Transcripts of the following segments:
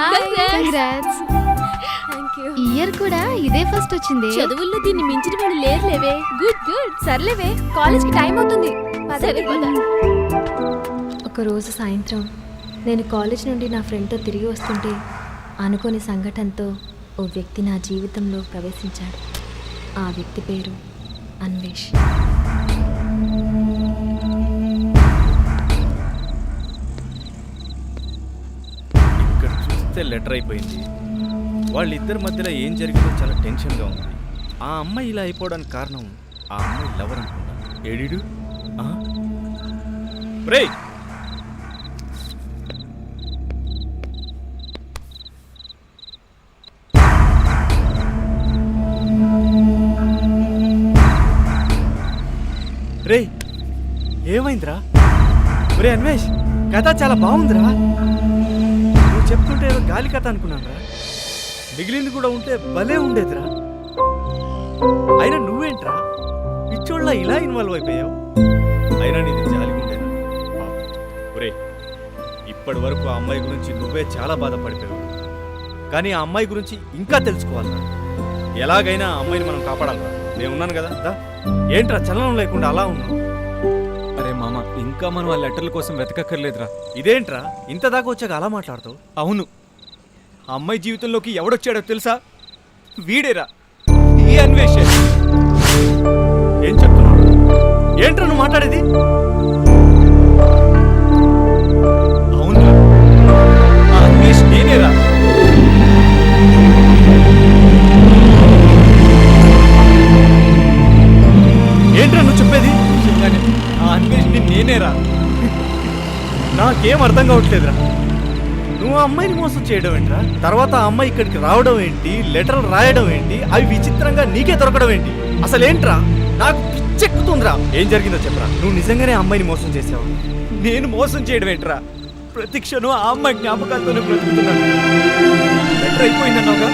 Congrats year కూడా ఇదే first వచ్చింది. చదువుల్లో దీన్ని మించిన వాళ్ళు లేరు లేవే గుడ్ గుడ్ సర్లేవే. కాలేజ్కి టైం అవుతుంది సరే. ఒక రోజు సాయంత్రం నేను కాలేజ్ నుండి నా ఫ్రెండ్తో తిరిగి వస్తుంటే అనుకోని సంఘటనతో ఓ వ్యక్తి నా జీవితంలో ప్రవేశించాడు. ఆ వ్యక్తి పేరు అన్వేష్. చూస్తే లెటర్ అయిపోయింది. వాళ్ళిద్దరి మధ్యలో ఏం జరిగిందో చాలా టెన్షన్గా ఉంది. ఆ అమ్మాయి ఇలా అయిపోవడానికి కారణం ఆ అమ్మాయి లవర్ అనుకుంటా. ఏడిడు? రే రే ఏమైందిరా? ఒరే అన్వేష్! కథ చాలా బాగుందిరా? గాలి కథ అనుకున్నానురా. మిగిలింది కూడా ఉంటే భలే ఉండేదిరా. అయినా నువ్వేంట్రా? పిచ్చోళ్ళ ఇలా ఇన్వాల్వ్ అయిపోయావు? అయినా నీది జాలి ఒరే ఇప్పటి వరకు ఆ అమ్మాయి గురించి నువ్వే చాలా బాధపడిపోయావు. కానీ ఆ అమ్మాయి గురించి ఇంకా తెలుసుకోవాలరా. ఎలాగైనా ఆ అమ్మాయిని మనం కాపాడాలరా. నేను ఉన్నాను కదా దా. ఏంట్రా చలనం లేకుండా అలా ఉన్నావు? అరే మామ ఇంకా మనం ఆ లెటర్ల కోసం వెతకక్కర్లేదురా. ఇదేంట్రా? ఇంత దాకా వచ్చాక అలా మాట్లాడతావు? అవును. ఆ అమ్మాయి జీవితంలోకి ఎవడొచ్చాడో తెలుసా? వీడేరా. ఈ అన్వేషణ ఏం చెప్తున్నావు? ఏంట్రా నువ్వు మాట్లాడేది? అవునురా. ఆ అన్వేష్ నేనేరా. ఏంట్రా నువ్వు చెప్పేది? నిజంగానే ఆ అన్వేష్ నేనేరా. నాకేం అర్థం కావట్లేదురా. నువ్వు అమ్మాయిని మోసం చేయడం ఏంట్రా? తర్వాత ఆ అమ్మాయి ఇక్కడికి రావడం ఏంటి? లెటర్లు రాయడం ఏంటి? అవి విచిత్రంగా నీకే దొరకడం ఏంటి? అసలు ఏంట్రా? నాకు పిచ్చెక్కుతుందిరా ఏం జరిగిందో చెప్పరా? నువ్వు నిజంగానే అమ్మాయిని మోసం చేసావు? నేను మోసం చేయడం ఏంట్రా? ప్రతి క్షణం ఆ అమ్మాయి జ్ఞాపకాలతోనే బ్రతుకుతున్నాను. లెటర్ అయిపోయిందన్నావుగా?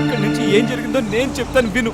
అక్కడి నుంచి ఏం జరిగిందో నేను చెప్తాను విను.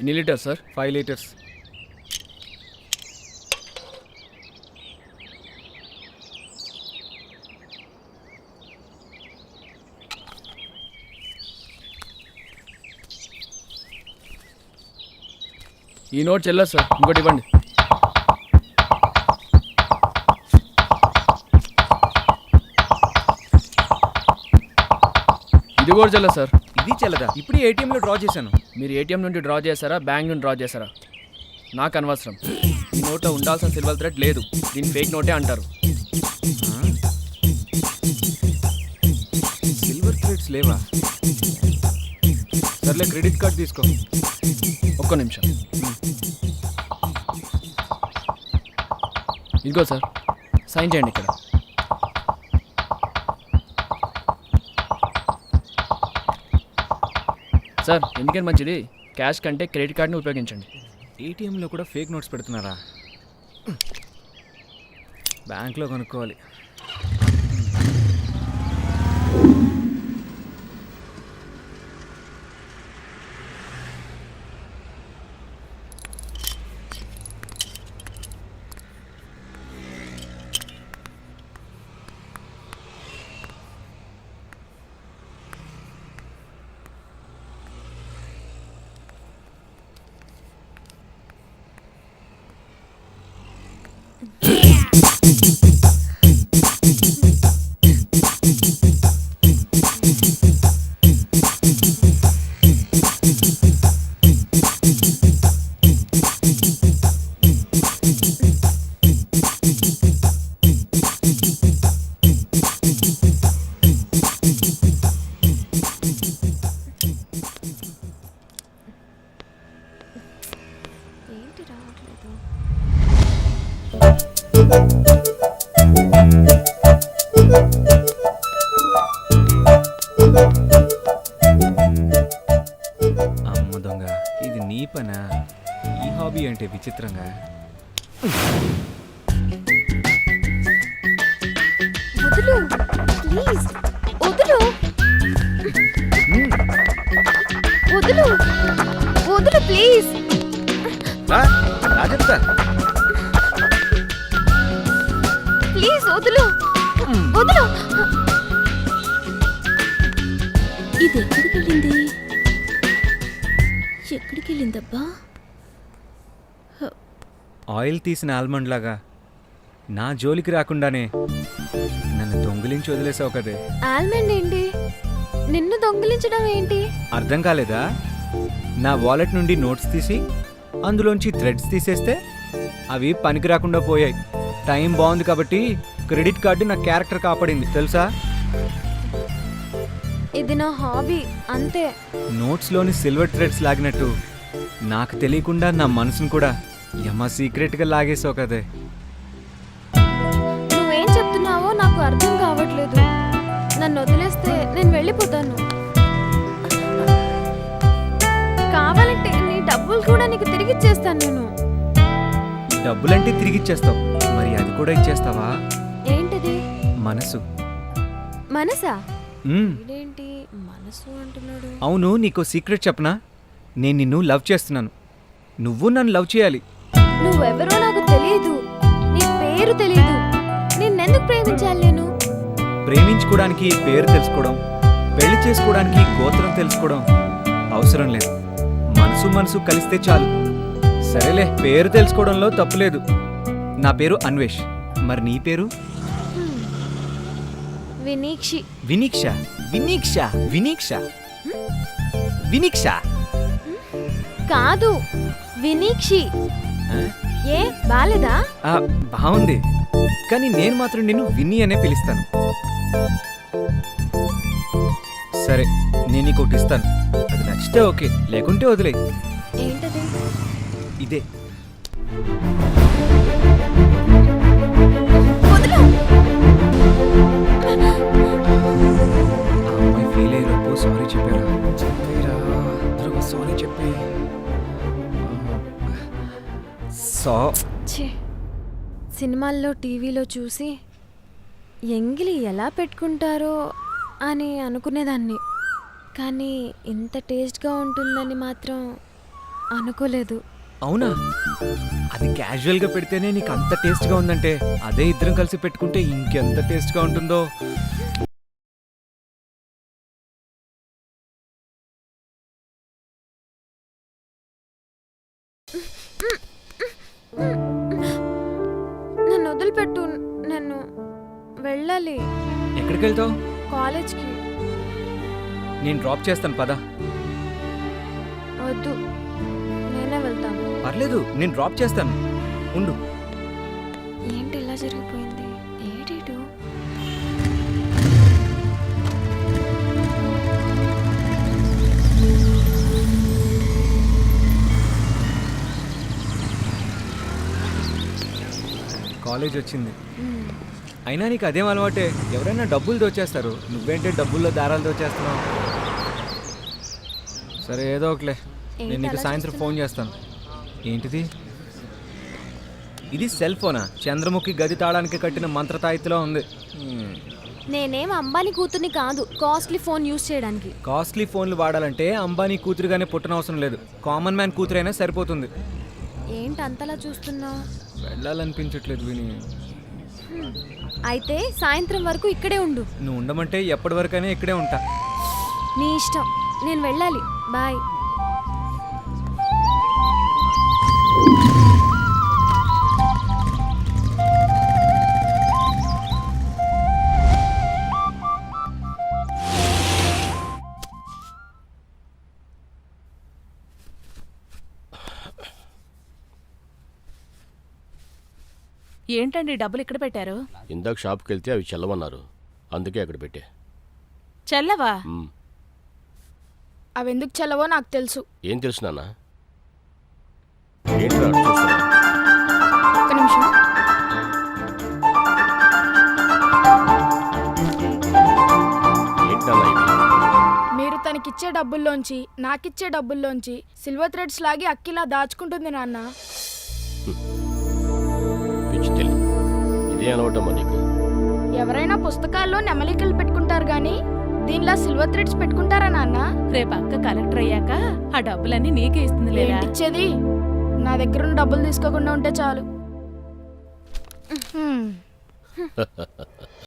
ఎన్ని లీటర్స్ సార్? Five litres. ఈ నోట్ చెల్లదు సార్ ఇంకోటి ఇవ్వండి. ఇది కూడా చెల్లదు సార్. ఇది చెల్లదా? ఇప్పుడు ఏటీఎంలో డ్రా చేశాను. మీరు ఏటీఎం నుండి డ్రా చేశారా? బ్యాంక్ నుండి డ్రా చేశారా? నాకు అనవసరం. ఈ నోట్లో ఉండాల్సిన సిల్వర్ థ్రెడ్ లేదు. దీన్ని ఫేక్ నోటే అంటారు. సిల్వర్ థ్రెడ్స్ లేవా? సర్లే క్రెడిట్ కార్డ్ తీసుకో. ఒక్క నిమిషం. ఇదిగో సార్ సైన్ చేయండి ఇక్కడ. సార్ ఎందుకని మంచిది? క్యాష్ కంటే క్రెడిట్ కార్డ్ని ఉపయోగించండి. ఏటీఎంలో కూడా ఫేక్ నోట్స్ పెడుతున్నారా? బ్యాంక్లో కొనుక్కోవాలి. Yeah. విచిత్రంగా. వదులు ప్లీజ్. వదులు. వదులు. వదులు ప్లీజ్. చెప్తా ప్లీజ్ వదులు. వదులు. ఇది ఎక్కడికి వెళ్ళింది ఎక్కడికి వెళ్ళిందబ్బా ఆయిల్ తీసిన ఆల్మండ్ లాగా. నా జోలికి రాకుండానే నన్ను దొంగిలించి వదిలేసావు కదే. ఆల్మండ్ ఏంటి? నిన్ను దొంగిలించడం ఏంటి? అర్థం కాలేదా? నా వాలెట్ నుండి నోట్స్ తీసి అందులోంచి థ్రెడ్స్ తీసేస్తే అవి పనికి రాకుండా పోయాయి. టైం బాగుంది కాబట్టి క్రెడిట్ కార్డు నా క్యారెక్టర్ కాపాడింది తెలుసా? ఇది నా హాబీ అంతే. నోట్స్లోని సిల్వర్ థ్రెడ్స్ లాగినట్టు. నాకు తెలియకుండా నా మనసును కూడా యమ సీక్రెట్గా లాగేసావు కదే. నువ్వేం చెప్తున్నావో నాకు అర్థం కావట్లేదు. నన్ను వదిలేస్తే నేను వెళ్ళిపోతాను. కావాలంటే నీ డబ్బులు కూడా నీకు తిరిగి ఇచ్చేస్తాను నేను. డబ్బులంటే తిరిగి ఇచ్చేస్తావు. మరి అది కూడా ఇచ్చేస్తావా? ఏంటిది? మనసు. మనసా? మ్మ్. ఇదేంటి? మనసు అంటున్నాడు. అవును నీకో సీక్రెట్ చెప్పనా? నేను నిన్ను లవ్ చేస్తున్నాను. నువ్వు నన్ను లవ్ చేయాలి. నువ్వెవరో నాకు తెలియదు నీ పేరు తెలియదు నిన్నెందుకు ప్రేమించాలి నేను? ప్రేమించుకోవడానికి పేరు తెలుసుకోవడం పెళ్ళి చేసుకోవడానికి గోత్రం తెలుసుకోవడం అవసరం లేదు. మనసు మనసు కలిస్తే చాలు. సరేలే పేరు తెలుసుకోవడంలో తప్పులేదు నా పేరు అన్వేష్. మరి నీ పేరు? వినీక్షి. వినీక్ష. వినీక్ష. వినీక్ష. వినీక్ష. కాదు. వినీక్షి. ఆ? ఏ బాలేదా? ఆ, బాగుంది కానీ నేను మాత్రం నిన్ను విన్నీ అనే పిలుస్తాను. సరే నేను నీకు ఒకటి ఇస్తాను. అది నచ్చితే ఓకే లేకుంటే వదిలే ఏంటది? ఇదే. సినిమాల్లో టీవీలో చూసి ఎంగిలి ఎలా పెట్టుకుంటారో అని అనుకునేదాన్ని. కానీ ఇంత టేస్ట్గా ఉంటుందని మాత్రం అనుకోలేదు. అవునా? అది క్యాజువల్గా పెడితేనే నీకు అంత టేస్ట్గా ఉందంటే అదే ఇద్దరం కలిసి పెట్టుకుంటే ఇంకెంత టేస్ట్గా ఉంటుందో? వెళ్ళాలి. ఎక్కడికి వెళ్తావు కాలేజ్కి. నేను డ్రాప్ చేస్తాను పదా. వద్దు. నేనే వెళ్తాను. పర్లేదు నేను డ్రాప్ చేస్తాను. ఉండు. ఏంటి ఇలా జరిగిపోయింది? ఏడీడు కాలేజ్ వచ్చింది అయినా నీకు అదేం అలవాటే? ఎవరైనా డబ్బులు దోచేస్తారు. నువ్వేంటే డబ్బుల్లో దారాలు దోచేస్తున్నావు? సరే ఏదో ఒకలే. నేను నీకు సాయంత్రం ఫోన్ చేస్తాను. ఏంటిది? ఇది సెల్ ఫోనా? చంద్రముఖి గది తాళానికి కట్టిన మంత్రతాయితిలో ఉంది. నేనేం అంబానీ కూతుర్ని కాదు. కాస్ట్లీ ఫోన్ యూజ్ చేయడానికి. కాస్ట్లీ ఫోన్లు వాడాలంటే అంబానీ కూతురుగానే పుట్టనవసరం లేదు. కామన్ మ్యాన్ కూతురైనా సరిపోతుంది. ఏంటి అంతలా చూస్తున్నావు వెళ్ళాలనిపించట్లేదు విని. అయితే సాయంత్రం వరకు ఇక్కడే ఉండు. నువ్వు ఉండమంటే ఎప్పటి వరకైనా ఇక్కడే ఉంటా. నీ ఇష్టం. నేను వెళ్ళాలి. బాయ్. ఏంటండి డబ్బులు ఇక్కడ పెట్టారు? ఇందాక షాప్కి వెళ్తే అవి చెల్లవన్నారు. అందుకే అక్కడ పెట్టే. చెల్లవా? మ్. అవెందుకు చల్లవో నాకు తెలుసు. ఏం తెలుసు నాన్న? ఒక్క నిమిషం. మీరు తనకిచ్చే డబ్బుల్లోంచి నాకిచ్చే డబ్బుల్లోంచి సిల్వర్ థ్రెడ్స్ లాగి అక్కిలా దాచుకుంటుంది నాన్న. పిచ్చి తెలి ఇదే అలవాటమ్మా నీకు. ఎవరైనా పుస్తకాల్లో నెమలికలు పెట్టుకుంటారు గాని దీనిలా సిల్వర్ థ్రెడ్స్ పెట్టుకుంటారా నాన్న? రేపు అక్క కలెక్టర్ అయ్యాక ఆ డబ్బులన్నీ నీకే ఇస్తుంది లేదా ఇచ్చేది నా దగ్గర ఉన్న డబ్బులు తీసుకోకుండా ఉంటే చాలు.